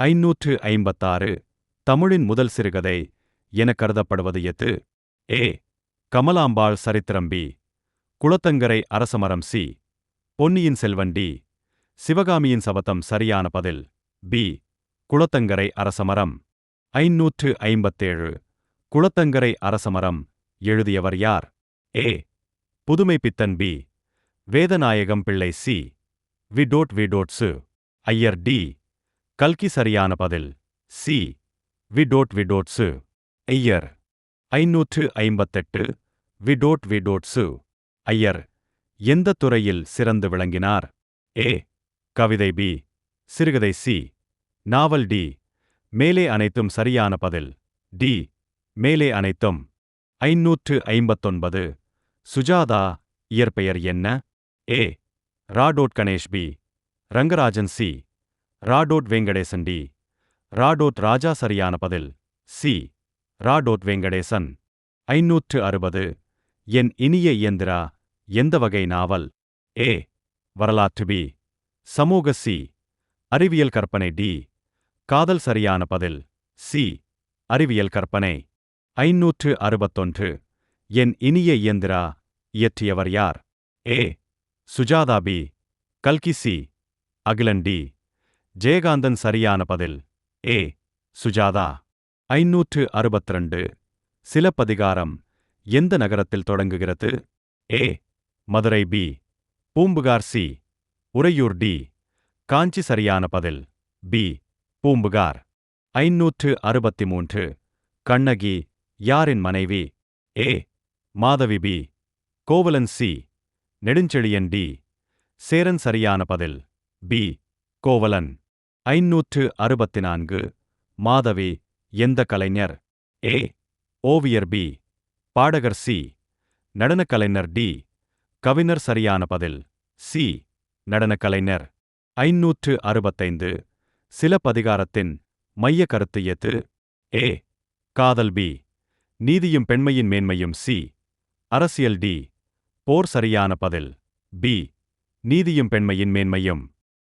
ஐநூற்று ஐம்பத்தாறு தமிழின் முதல் சிறுகதை என கருதப்படுவது எது? A. Kamalambal Charithram B. Kulathangarai Arasamaram C. Ponniyin Selvan D. Sivagamiyin Sabatham சரியான பதில். பி. குளத்தங்கரை அரசமரம். ஐநூற்று ஐம்பத்தேழு குளத்தங்கரை அரசமரம் எழுதியவர் யார்? ஏ. புதுமை பித்தன் B. Vedanayagam Pillai C. We. Todd we. டோட் சு. ஐயர் டி. கல்கி சரியான பதில். சி. விடோட் விடோட்ஸு ஐயர். ஐநூற்று ஐம்பத்தெட்டு. விடோட் விடோட்ஸு ஐயர். எந்த துறையில் சிறந்து விளங்கினார்? ஏ. கவிதை பி. சிறுகதை சி. நாவல் டி. மேலே அனைத்தும் சரியான பதில். டி. மேலே அனைத்தும். ஐநூற்று ஐம்பத்தொன்பது. சுஜாதா இயற்பெயர் என்ன? ஏ. ராடோட் கணேஷ் பி. ரங்கராஜன் சி. ராடோட் வெங்கடேசன் டி. ராடோட் ராஜா சரியான பதில். சி. ராடோட் வெங்கடேசன். ஐநூற்று அறுபது. என் இனிய இயந்திரா எந்த வகை நாவல்? ஏ. வரலாற்று பி. சமூக சி. அறிவியல் கற்பனை டி. காதல் சரியான பதில். சி. அறிவியல் கற்பனை. ஐநூற்று அறுபத்தொன்று. என் இனிய இயந்திரா இயற்றியவர் யார்? ஏ. சுஜாதா பி. கல்கி சி. அகிலன் டி. ஜெயகாந்தன் சரியான பதில். ஏ. சுஜாதா. ஐநூற்று அறுபத்திரண்டு. சிலப்பதிகாரம். எந்த நகரத்தில் தொடங்குகிறது? A. Madurai B. Poompuhar C. Uraiyur D. Kanchi சரியான பதில். பி. பூம்புகார். ஐநூற்று அறுபத்தி மூன்று கண்ணகி. யாரின் மனைவி? A. Madhavi B. Kovalan C. Nedunchezhiyan D. Cheran சரியான பதில். பி. கோவலன். ஐநூற்று அறுபத்தி நான்கு மாதவி எந்த கலைஞர்? ஏ. ஓவியர் பி. பாடகர் சி. நடனக் கலைஞர் டி. கவிஞர் சரியான பதில். சி. நடனக் கலைஞர் ஐநூற்று அறுபத்தைந்து. சிலப்பதிகாரத்தின் மைய கருத்து எது ஏ. காதல் பி. நீதியும் பெண்மையின் மேன்மையும் சி. அரசியல் டி. போர் சரியான பதில். பி. நீதியும் பெண்மையின் மேன்மையும்.